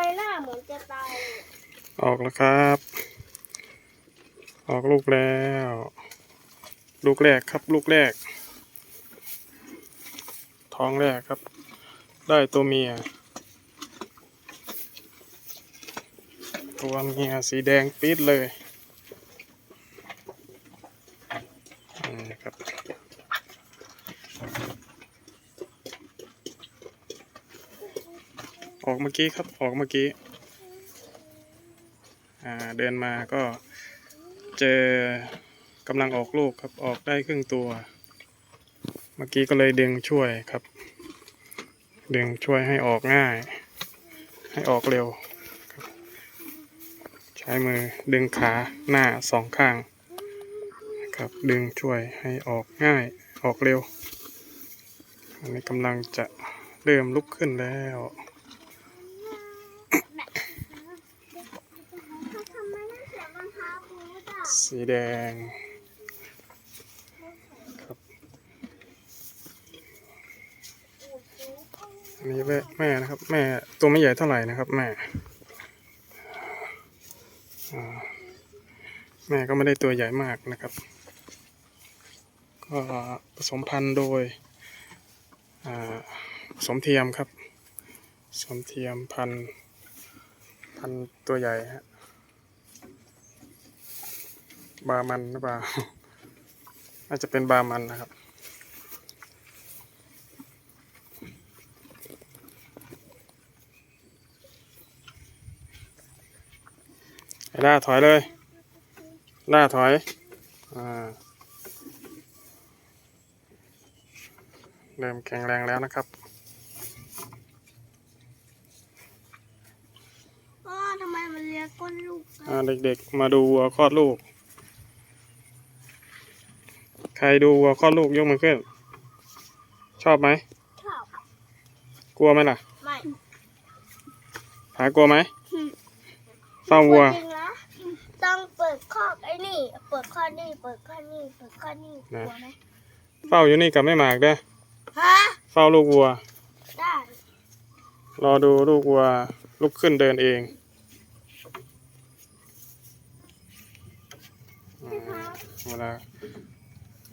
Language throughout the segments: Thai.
มหน้าเหมือนจะตาย ออกแล้วครับ ออกลูกแล้ว ลูกแรกครับลูกแรก ท้องแรกครับ ได้ตัวเมีย ตัวเมียสีแดงปี๊ดเลยนี่ครับ ออกเมื่อกี้ครับออกเมื่อกี้อ่าเดินมาก็เจอกำลังออกลูกครับออกได้ครึ่งตัว เมื่อกี้ก็เลยดึงช่วยครับ ดึงช่วยให้ออกง่าย ให้ออกเร็วใช้มือดึงขาหน้าสองข้างครับดึงช่วยให้ออกง่ายออกเร็วอันนี้กำลังจะเริ่มลุกขึ้นแล้ว ทำไมหน้าเสียบังคับกูจ้ะ สีแดงครับอันนี้แม่แม่นะครับ แม่ตัวไม่ใหญ่เท่าไหร่นะครับ แม่แม่ก็ไม่ได้ตัวใหญ่มากนะครับ ก็ผสมพันธุ์โดยผสมเทียมครับผสมเทียมพันธุ์พันธุ์ตัวใหญ่ฮะ บามันหรือเปล่าน่าจะเป็นบามันนะครับไอ้ล่าถอยเลย ล่าถอยอ่าเริ่มแข็งแรงแล้วนะครับพ่อทำไมมันเลียก้นลูกอะอ่าเด็กๆ มาดูวัวคลอดลูก ใครดูวัวคลอดลูกยกมือขึ้น ชอบไหม ชอบกลัวไหมล่ะ ไม่หากลัวไหมเฝ้าวัว จริงนะต้องเปิดข้อไอ้นี่ เปิดข้อนี่ เปิดข้อนี่ เปิดข้อนี่กนะ ลัวไหมเฝ้าอยู่นี่กับแม่หมากเด้อฮะ เฝ้าลูกวัว ได้รอดูลูกวัวลุกขึ้นเดินเองอืมเวลา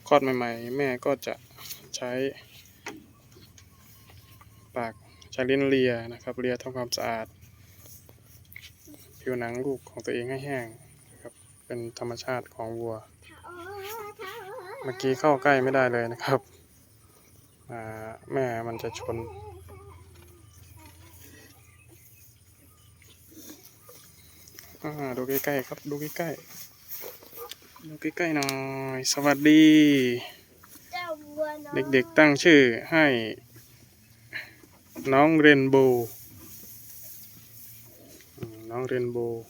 คลอดใหม่ ๆ แม่ก็จะใช้ปากใช้ลิ้นเลียนะครับเลียทำความสะอาด ผิวหนังลูกของตัวเองให้แห้งนะครับเป็นธรรมชาติของวัว เมื่อกี้เข้าใกล้ไม่ได้เลยนะครับแม่มันจะชนดูใกล้ๆครับดูใกล้ๆ ดูใกล้ๆหน่อย สวัสดีเจ้าวัวน้อยเด็กๆตั้งชื่อให้ น้องเรนโบว์อืมน้องเรนโบว์